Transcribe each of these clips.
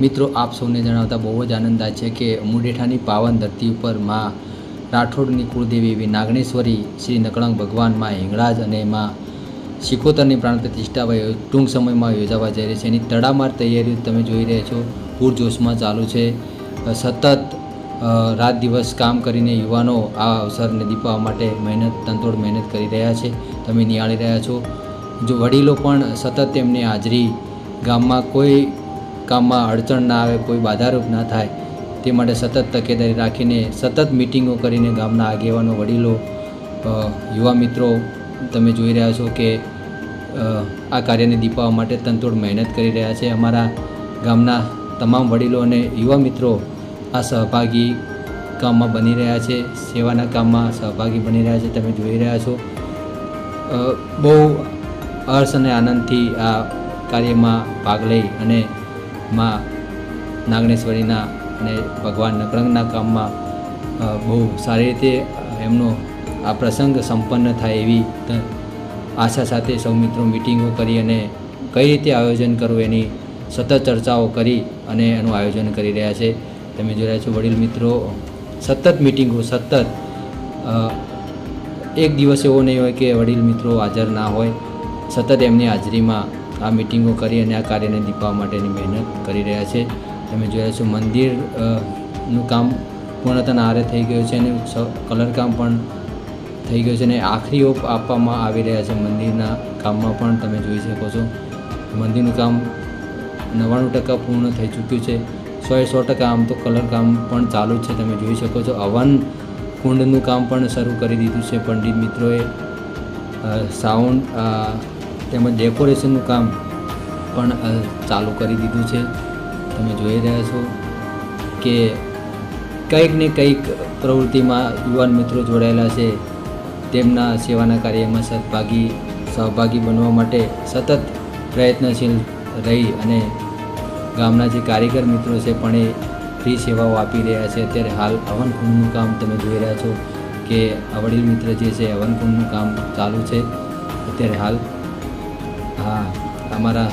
મિત્રો, આપ સૌને જણાવતા બહુ જ આનંદ છે કે મુડેઠાની પાવન ધરતી ઉપરમાં રાઠોડની કુળદેવી એવી નાગણેશ્વરી શ્રી નકળંગ ભગવાનમાં હિંગળાજ અને માં શિકોતરની પ્રાણ પ્રતિષ્ઠા ટૂંક સમયમાં યોજાવા જઈ રહી છે. એની તડામાર તૈયારીઓ તમે જોઈ રહ્યા છો. પૂરજોશમાં ચાલુ છે. સતત રાત દિવસ કામ કરીને યુવાનો આ અવસરને દીપાવવા માટે મહેનત તંતોડ મહેનત કરી રહ્યા છે. તમે નિહાળી રહ્યા છો. જો વડીલો પણ સતત તેમની હાજરી ગામમાં કોઈ કામમાં અડચણ ના આવે, કોઈ બાધારૂપ ના થાય, તે માટે સતત તકેદારી રાખીને, સતત મિટિંગો કરીને ગામના આગેવાનો, વડીલો યુવા મિત્રો, તમે જોઈ રહ્યા છો કે આ કાર્યને દીપાવવા માટે તનતોડ મહેનત કરી રહ્યા છે. અમારા ગામના તમામ વડીલો અને યુવા મિત્રો આ સહભાગી કામમાં બની રહ્યા છે, સેવાના કામમાં સહભાગી બની રહ્યા છે, તમે જોઈ રહ્યા છો. બહુ હર્ષ અને આનંદથી આ કાર્યમાં ભાગ લઈ અને માં નાગણેશ્વરીના અને ભગવાન નકરંગના કામમાં બહુ સારી રીતે એમનો આ પ્રસંગ સંપન્ન થાય એવી આશા સાથે સૌ મિત્રો મિટિંગો કરી અને કઈ રીતે આયોજન કરવું એની સતત ચર્ચાઓ કરી અને એનું આયોજન કરી રહ્યા છે. તમે જોઈ રહ્યા છો વડીલ મિત્રો, સતત મિટિંગો, સતત એક દિવસ એવો નહીં હોય કે વડીલ મિત્રો હાજર ના હોય. સતત એમની હાજરીમાં આ મિટિંગો કરી અને આ કાર્યને દીપાવવા માટેની મહેનત કરી રહ્યા છે. તમે જોયા છો મંદિરનું કામ પૂર્ણતાના આરે થઈ ગયું છે અને સ- કલર કામ પણ થઈ ગયું છે અને આખરી ઓપ આપવામાં આવી રહ્યા છે મંદિરના કામમાં પણ તમે જોઈ શકો છો. મંદિરનું કામ નવ્વાણું ટકા પૂર્ણ થઈ ચૂક્યું છે. સોએ સો ટકા આમ તો કલર કામ પણ ચાલુ જ છે. તમે જોઈ શકો છો હવન કુંડનું કામ પણ શરૂ કરી દીધું છે. પંડિત મિત્રોએ સાઉન્ડ તેમજ ડેકોરેશનનું કામ પણ ચાલુ કરી દીધું છે. તમે જોઈ રહ્યા છો કે કંઈક ને કંઈક પ્રવૃત્તિમાં યુવાન મિત્રો જોડાયેલા છે. તેમના સેવાના કાર્યમાં સહભાગી સહભાગી બનવા માટે સતત પ્રયત્નશીલ રહી અને ગામના જે કારીગર મિત્રો છે પણ એ ફ્રી સેવાઓ આપી રહ્યા છે. અત્યારે હાલ હવનકુંડનું કામ તમે જોઈ રહ્યા છો કે વડીલ મિત્ર જે છે હવનકુંડનું કામ ચાલુ છે. અત્યારે હાલ હા અમારા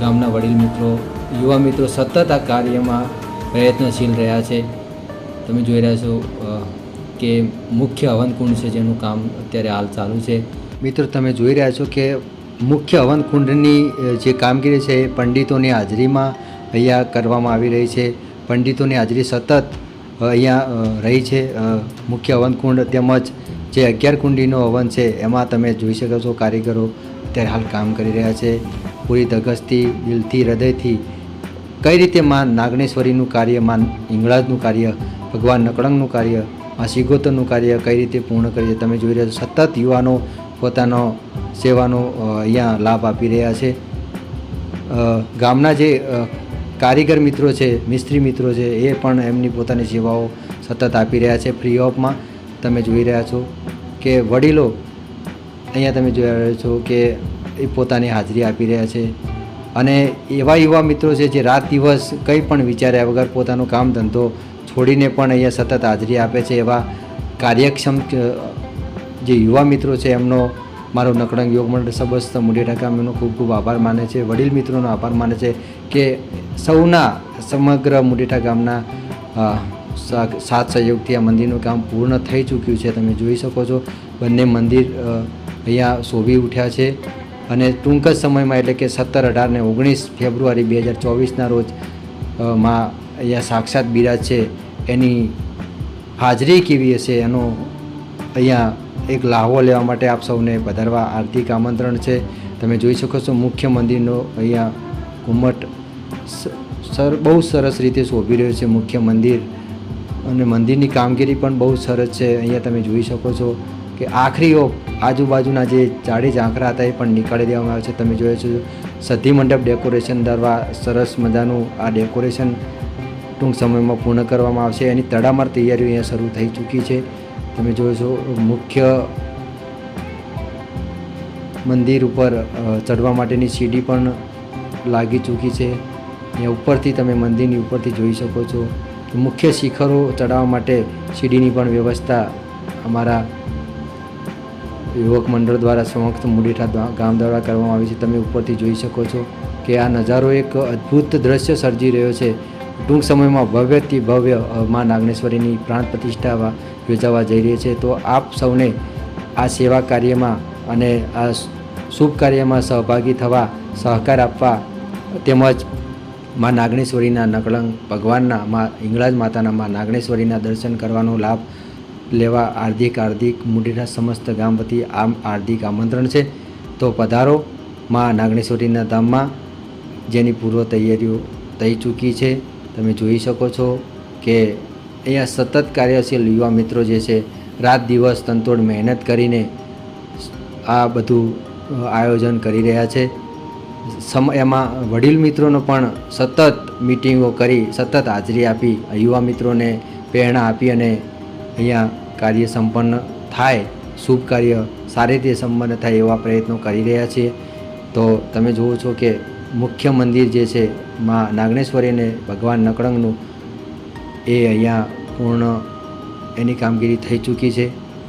ગામના વડીલ મિત્રો, યુવા મિત્રો સતત આ કાર્યમાં પ્રયત્નશીલ રહ્યા છે. તમે જોઈ રહ્યા છો કે મુખ્ય હવનકુંડ છે જેનું કામ અત્યારે હાલ ચાલુ છે. મિત્રો, તમે જોઈ રહ્યા છો કે મુખ્ય હવનકુંડની જે કામગીરી છે એ પંડિતોની હાજરીમાં અહીંયા કરવામાં આવી રહી છે. પંડિતોની હાજરી સતત અહીંયા રહી છે. મુખ્ય હવનકુંડ તેમજ જે અગિયાર કુંડીનો હવન છે, એમાં તમે જોઈ શકો છો કારીગરો અત્યારે હાલ કામ કરી રહ્યા છે. પૂરી ધગસથી, દિલથી, હૃદયથી. કઈ રીતે માં નાગણેશ્વરીનું કાર્ય, માં હિંગળાજનું કાર્ય, ભગવાન નકળંગનું કાર્ય, માં સિગોતરનું કાર્ય કઈ રીતે પૂર્ણ કરીએ? તમે જોઈ રહ્યા છો, સતત યુવાનો પોતાનો સેવાનો અહીંયા લાભ આપી રહ્યા છે. ગામના જે કારીગર મિત્રો છે, મિસ્ત્રી મિત્રો છે, એ પણ એમની પોતાની સેવાઓ સતત આપી રહ્યા છે, ફ્રી ઓફમાં. તમે જોઈ રહ્યા છો કે વડીલો અહીંયા તમે જોઈ રહ્યા છો કે એ પોતાની હાજરી આપી રહ્યા છે. અને એવા યુવા મિત્રો છે જે રાત દિવસ કંઈ પણ વિચાર્યા વગર પોતાનું કામ ધંધો છોડીને પણ અહીંયા સતત હાજરી આપે છે. એવા કાર્યક્ષમ જે યુવા મિત્રો છે એમનો મારો નકળંગ યોગ મંડળ સબસ્ત મુડેઠા ગામનો ખૂબ ખૂબ આભાર માને છે. વડીલ મિત્રોનો આભાર માને છે કે સૌના સમગ્ર મુડેઠા ગામના સાથ સહયોગથી આ મંદિરનું કામ પૂર્ણ થઈ ચૂક્યું છે. તમે જોઈ શકો છો બંને મંદિર અહીંયા શોભી ઉઠ્યા છે અને ટૂંક જ સમયમાં એટલે કે સત્તર અઢાર ને ઓગણીસ ફેબ્રુઆરી બે હજાર ચોવીસના રોજમાં અહીંયા સાક્ષાત બિરાજ છે. એની હાજરી કેવી હશે એનો અહીંયા એક લાહવો લેવા માટે આપ સૌને પધારવા આર્થિક આમંત્રણ છે. તમે જોઈ શકો છો મુખ્ય મંદિરનો અહીંયા ઘુમ્મટ સર, બહુ સરસ રીતે શોભી રહ્યો છે મુખ્ય મંદિર. અને મંદિરની કામગીરી પણ બહુ સરસ છે. અહીંયા તમે જોઈ શકો છો કે આખરી આજુબાજુના જે જાડી ઝાંખરા હતા એ પણ નીકાળી દેવામાં આવે છે. તમે જોયો છો સધી મંડપ ડેકોરેશન દ્વારા સરસ મજાનું આ ડેકોરેશન ટૂંક સમયમાં પૂર્ણ કરવામાં આવશે. એની તડામાર તૈયારીઓ અહીંયા શરૂ થઈ ચૂકી છે. તમે જોયો છો, મુખ્ય મંદિર ઉપર ચડવા માટેની સીડી પણ લાગી ચૂકી છે. અહીંયા ઉપરથી તમે મંદિરની ઉપરથી જોઈ શકો છો. મુખ્ય શિખરો ચડાવવા માટે સીડીની પણ વ્યવસ્થા અમારા યુવક મંડળ દ્વારા સમક્ષ મુડીઠા ગામ દ્વારા કરવામાં આવી છે. તમે ઉપરથી જોઈ શકો છો કે આ નજારો એક અદ્ભુત દ્રશ્ય સર્જી રહ્યો છે. ટૂંક સમયમાં ભવ્યથી ભવ્ય મા નાગણેશ્વરીની પ્રાણ પ્રતિષ્ઠા યોજાવા જઈ રહી છે. તો આપ સૌને આ સેવા કાર્યમાં અને આ શુભ કાર્યમાં સહભાગી થવા, સહકાર આપવા તેમજ મા નાગણેશ્વરીના નકળંગ ભગવાનના, મા હિંગળાજ માતાના મા નાગણેશ્વરીના દર્શન કરવાનો લાભ લેવા હાર્દિક હાર્દિક મુંડીના સમસ્ત ગામ વતી આમ હાર્દિક આમંત્રણ છે. તો પધારો. મા નાગણેશ્વરીના ધામમાં જેની પૂર્વ તૈયારીઓ થઈ ચૂકી છે. તમે જોઈ શકો છો કે અહીંયા સતત કાર્યશીલ યુવા મિત્રો જે છે, રાત દિવસ તંતોડ મહેનત કરીને આ બધું આયોજન કરી રહ્યા છે. સમ, એમાં વડીલ મિત્રોનો પણ સતત મિટિંગો કરી, સતત હાજરી આપી, યુવા મિત્રોને પ્રેરણા આપી અને અહીંયા કાર્ય સંપન્ન થાય, શુભ કાર્ય સારી રીતે સંપન્ન થાય એવા પ્રયત્નો કરી રહ્યા છીએ તો તમે જુઓ છો કે મુખ્ય મંદિર જે છે, માં નાગણેશ્વરીને ભગવાન નકળંગનું, એ અહીંયા પૂર્ણ એની કામગીરી થઈ ચૂકી છે.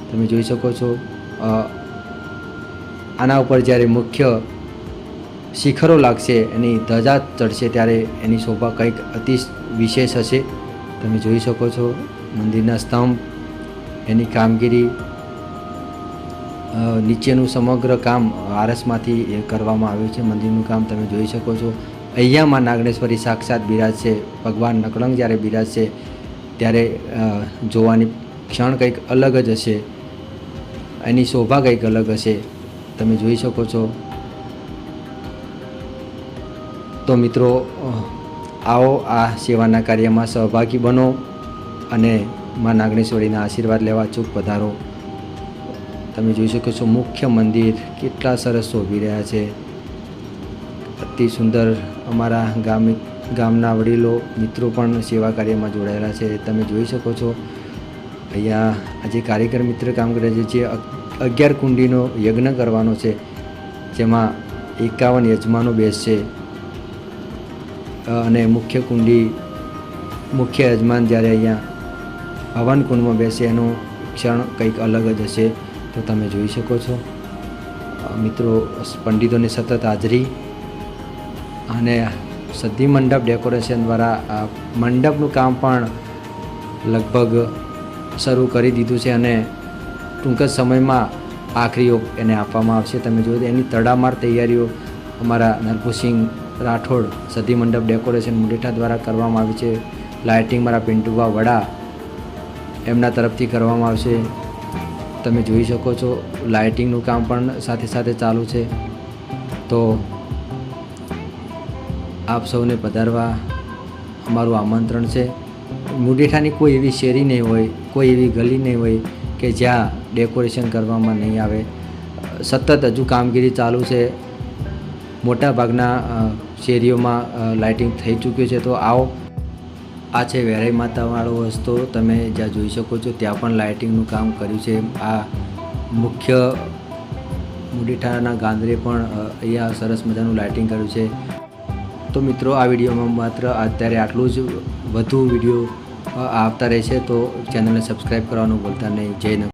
તમે જોઈ શકો છો આના ઉપર જ્યારે મુખ્ય શિખરો લાગશે, એની ધજા ચડશે ત્યારે એની શોભા કંઈક અતિ વિશેષ હશે. તમે જોઈ શકો છો, મંદિરના સ્તંભ એની કામગીરી નીચેનું સમગ્ર કામ આરસમાંથી એ કરવામાં આવ્યું છે. મંદિરનું કામ તમે જોઈ શકો છો. અહીંયામાં નાગણેશ્વરી સાક્ષાત બિરાજ છે. ભગવાન નકળંગ જ્યારે બિરાજ છે, ત્યારે જોવાની ક્ષણ કંઈક અલગ જ હશે. એની શોભા કંઈક અલગ હશે. તમે જોઈ શકો છો. તો મિત્રો આવો આ સેવાના કાર્યમાં સહભાગી બનો અને મા નાગણેશ્વરીના આશીર્વાદ લેવા ચૂક પધારો. તમે જોઈ શકો છો મુખ્ય મંદિર કેટલા સરસ શોભી રહ્યા છે. અતિ સુંદર અમારા ગામ, ગામના વડીલો, મિત્રો પણ સેવા કાર્યમાં જોડાયેલા છે. તમે જોઈ શકો છો, અહીંયા આજે કારીગર મિત્ર કામ કરે છે જે અગિયાર કુંડીનો યજ્ઞ કરવાનો છે, જેમાં એકાવન યજમાનો બેસશે. અને મુખ્ય કુંડી, મુખ્ય યજમાન જ્યારે અહીંયા હવન કુંડમાં બેસે એનું ક્ષણ કંઈક અલગ જ હશે તો તમે જોઈ શકો છો. મિત્રો પંડિતોની સતત હાજરી અને સદ્ધિ મંડપ ડેકોરેશન દ્વારા મંડપનું કામ પણ લગભગ શરૂ કરી દીધું છે અને ટૂંક જ સમયમાં આખરી ઓપ એને આપવામાં આવશે. તમે જોયું એની તડામાર તૈયારીઓ અમારા નરભુસિંહ રાઠોડ સધી મંડપ ડેકોરેશન મુંડેઠા દ્વારા કરવામાં આવી છે. લાઇટિંગ, મારા પિન્ટુભા વડા એમના તરફથી કરવામાં આવશે. તમે જોઈ શકો છો, લાઇટિંગનું કામ પણ સાથે સાથે ચાલુ છે. તો આપ સૌને પધારવા અમારું આમંત્રણ છે. મુંડેઠાની કોઈ એવી શેરી નહીં હોય, કોઈ એવી ગલી નહીં હોય કે જ્યાં ડેકોરેશન કરવામાં નહીં આવે. સતત હજુ કામગીરી ચાલુ છે. મોટા ભાગના શેરીઓમાં લાઇટિંગ થઈ ચૂક્યું છે. તો આવો આ છે વેરાઈ માતાવાળો વસ્તુ તમે જ્યાં જોઈ શકો છો, ત્યાં પણ લાઇટિંગનું કામ કર્યું છે. આ મુખ્ય મુડીઠાના ગાંધરે પણ અહીંયા સરસ મજાનું લાઇટિંગ કર્યું છે. તો મિત્રો, આ વિડીયોમાં માત્ર અત્યારે આટલું જ. વધુ વીડિયો આવતા રહેશે તો ચેનલને સબસ્ક્રાઈબ કરવાનું ભૂલતા નહીં. જય